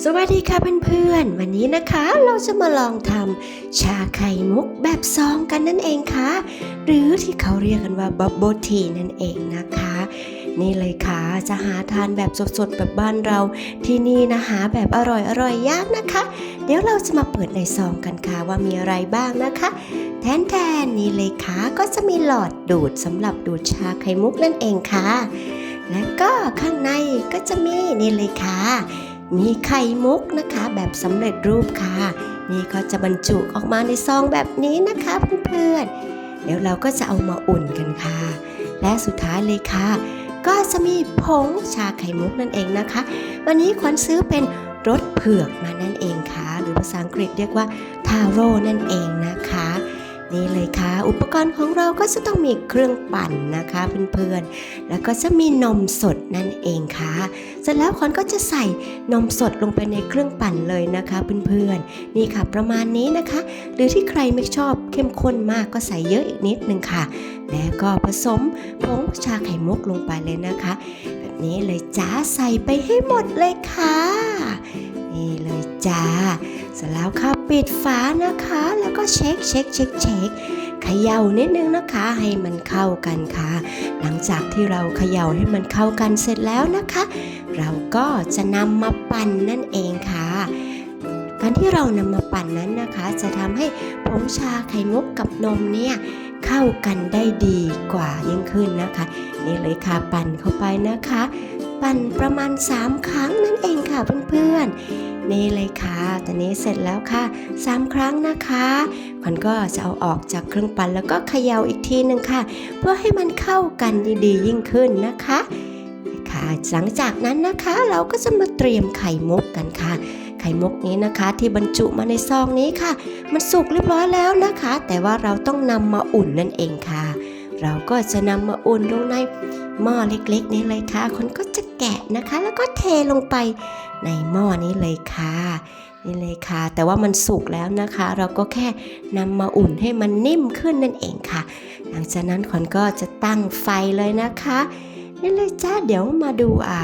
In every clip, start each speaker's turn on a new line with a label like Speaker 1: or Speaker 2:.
Speaker 1: สวัสดีค่ะเพื่อนๆ วันนี้นะคะเราจะมาลองทำชาไข่มุกแบบซองกันนั่นเองค่ะ หรือที่เขาเรียกกันว่าบับเบิลทีนั่นเองนะคะ นี่เลยค่ะจะหาทานแบบสดๆ แบบบ้านเรา ที่นี่นะหาแบบอร่อยอร่อยๆยากนะคะ เดี๋ยวเราจะมาเปิดในซองกันค่ะว่ามีอะไรบ้างนะคะแทนแทนๆนี่เลยค่ะก็จะมีหลอดดูดสำหรับดูดชาไข่มุกนั่นเองค่ะ และก็ข้างในก็จะมีนี่เลยค่ะ มีไข่มุกนะคะ แบบสำเร็จรูปค่ะ นี่ก็จะบรรจุออกมาในซองแบบนี้นะคะเพื่อนๆเดี๋ยวเราก็จะเอามาอุ่นกันค่ะ และสุดท้ายเลยค่ะ ก็จะมีผงชาไข่มุกนั่นเองนะคะ วันนี้ขวัญซื้อเป็นรสเผือกมานั่นเองค่ะ หรือภาษาอังกฤษเรียกว่าทาโร่นั่นเองนะคะ นี่เลยค่ะ อุปกรณ์ของเราก็จะต้องมีเครื่องปั่นนะคะเพื่อนๆ แล้วก็จะมีนมสดนั่นเองค่ะ เสร็จแล้วขวัญก็จะใส่นมสดลงไปในเครื่องปั่นเลยนะคะเพื่อนๆ นี่ค่ะประมาณนี้นะคะ หรือที่ใครไม่ชอบเข้มข้นมากก็ใส่เยอะอีกนิดนึงค่ะ แล้วก็ผสมผงชาไข่มุกลงไปเลยนะคะ แบบนี้เลยจ้าใส่ไปให้หมดเลยค่ะ นี่เลยจ้า เสร็จแล้วค่ะปิดฝานะคะ แล้วก็เช็คเช็คเช็คเช็คเขย่านิดนึงนะคะให้มันเข้ากันค่ะ หลังจากที่เราเขย่าให้มันเข้ากันเสร็จแล้วนะคะ เราก็จะนำมาปั่นนั่นเองค่ะการที่เรานำมาปั่นนั้นนะคะ จะทำให้ผงชาไข่มุกกับนมเนี่ยเข้ากันได้ดีกว่ายิ่งขึ้นนะคะ นี่เลยค่ะปั่นเข้าไปนะคะ ปั่นประมาณ 3 ครั้งนั่นเองค่ะเพื่อนๆ นี่เลยค่ะ ตอนนี้เสร็จแล้วค่ะ 3 ครั้งนะคะขวัญก็จะเอาออกจากเครื่องปั่นแล้วก็เขย่าอีกทีหนึ่งค่ะ เพื่อให้มันเข้ากันดีๆ ยิ่งขึ้นนะคะค่ะหลังจากนั้นนะคะเราก็จะมาเตรียมไข่มุกกันค่ะ ไข่มุกนี้นะคะที่บรรจุมาในซองนี้ค่ะ มันสุกเรียบร้อยแล้วนะคะ แต่ว่าเราต้องนำมาอุ่นนั่นเองค่ะ เราก็จะนำมาอุ่นลงในหม้อเล็กๆนี้เลยค่ะ คนก็จะแกะนะคะ แล้วก็เทลงไปในหม้อนี้เลยค่ะนี่เลยค่ะ แต่ว่ามันสุกแล้วนะคะ เราก็แค่นำมาอุ่นให้มันนิ่มขึ้นนั่นเองค่ะ หลังจากนั้นขวัญก็จะตั้งไฟเลยนะคะนี่เลยจ้าเดี๋ยวมาดูอ่า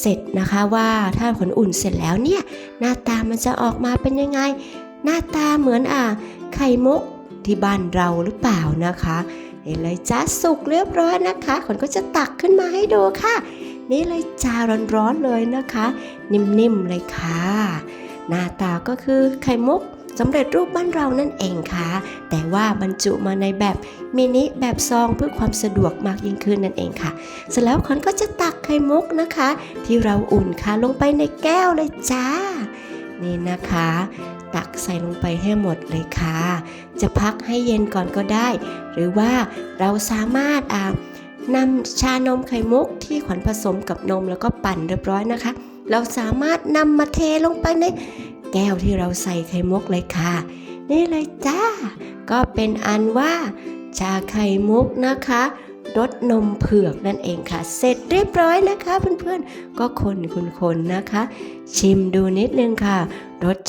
Speaker 1: เสร็จนะคะว่าถ้าขวัญอุ่นเสร็จแล้วเนี่ย หน้าตามันจะออกมาเป็นยังไง หน้าตาเหมือนอ่าไข่มุกที่บ้านเราหรือเปล่านะคะ นี่เลยจ้าสุกเรียบร้อยนะคะขวัญก็จะตักขึ้นมาให้ดูค่ะ นี่เลยจ้าร้อนๆเลยนะคะ นิ่มๆเลยค่ะ หน้าตาก็คือไข่มุกสำเร็จรูปบ้านเรานั่นเองค่ะ แต่ว่าบรรจุมาในแบบมินิแบบซองเพื่อความสะดวกมากยิ่งขึ้นนั่นเองค่ะ เสร็จแล้วขวัญก็จะตักไข่มุกนะคะ ที่เราอุ่นค่ะลงไปในแก้วเลยจ้า นี่นะคะ ตักใส่ลงไปให้หมดเลยค่ะ จะพักให้เย็นก่อนก็ได้ หรือว่าเราสามารถนำชานมไข่มุกที่ขวัญผสมกับนมแล้วก็ปั่นเรียบร้อยนะคะ เราสามารถนำมาเทลงไปในแก้วที่เราใส่ไข่มุกเลยค่ะ นี่เลยจ้า ก็เป็นอันว่า ชาไข่มุกนะคะรสนมเผือกนั่นเองค่ะ เสร็จเรียบร้อยนะคะเพื่อนๆ ก็คนคนๆนะคะ ชิมดูนิดนึงค่ะรส